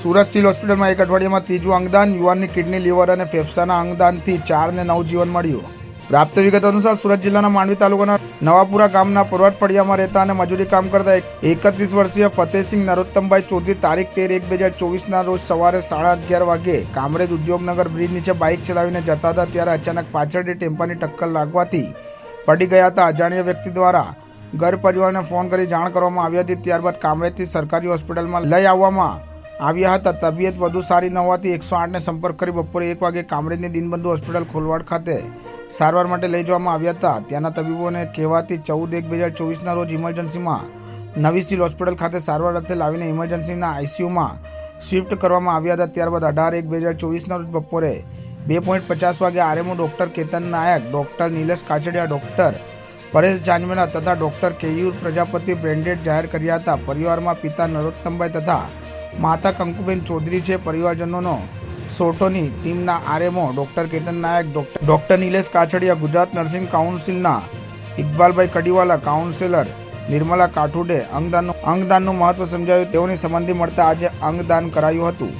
Surat civil હોસ્પિટલમાં એક અઠવાડિયામાં ત્રીજું અંગદાન, યુવાનની કિડની, લીવર અને ફેફસાના અંગદાનથી ચાર ને નવ જીવન મળ્યું. પ્રાપ્ત વિગત અનુસાર સુરત જિલ્લાના માંડવી તાલુકાના નવાપુરા ગામના પર્વત ફળિયામાં રહેતા અને મજૂરી કામ કરતા એકત્રીસ વર્ષીય ફતેહસિંહ નરોત્તમભાઈ ચૌધરી તારીખ તેર એક બે હજાર ચોવીસના રોજ સવારે સાડા અગિયાર વાગે કામરેજ ઉદ્યોગનગર બ્રિજ નીચે બાઇક ચલાવીને જતા હતા, ત્યારે અચાનક પાછળથી ટેમ્પાની ટક્કર લાગવાથી પડી ગયા હતા. અજાણ્યા વ્યક્તિ દ્વારા ઘર પરિવારને ફોન કરી જાણ કરવામાં આવી હતી. ત્યારબાદ કામરેજથી સરકારી હોસ્પિટલમાં લઈ આવવામાં આવ્યા હતા. તબિયત વધુ સારી ન હોવાથી એકસો આઠને સંપર્ક કરી બપોરે એક વાગે કામરેજની દિનબંધુ હોસ્પિટલ ખોલવાડ ખાતે સારવાર માટે લઈ જવામાં આવ્યા હતા. ત્યાંના તબીબોને કહેવાથી ચૌદ એક બે હજાર ચોવીસના રોજ ઇમરજન્સીમાં નવી સિવિલ હોસ્પિટલ ખાતે સારવાર અર્થે લાવીને ઇમરજન્સીના આઈસીયુમાં શિફ્ટ કરવામાં આવ્યા હતા. ત્યારબાદ અઢાર એક બે હજાર ચોવીસના રોજ બપોરે બે પોઈન્ટ પચાસ વાગે RMO doctor Ketan Naik, doctor Nilesh Kachadiya doctor Paresh Janvela તથા ડૉક્ટર કેયુર પ્રજાપતિ બ્રેન્ડેડ જાહેર કર્યા હતા. પરિવારમાં પિતા નરોત્તમભાઈ તથા માતા કંકુબેન ચૌધરી છે, પરિવારજનોનો સોટોની ટીમના R M O doctor Ketan Nayak, doctor Nilesh Kachhadiya, Gujarat nursing કાઉન્સિલના ઇકબાલભાઈ કડીવાલા, કાઉન્સિલર નિર્મલા કાઠુડે અંગદાનનું અંગદાનનું મહત્વ સમજાવ્યું. તેઓની સંબંધી મળતા આજે અંગદાન કરાયું હતું.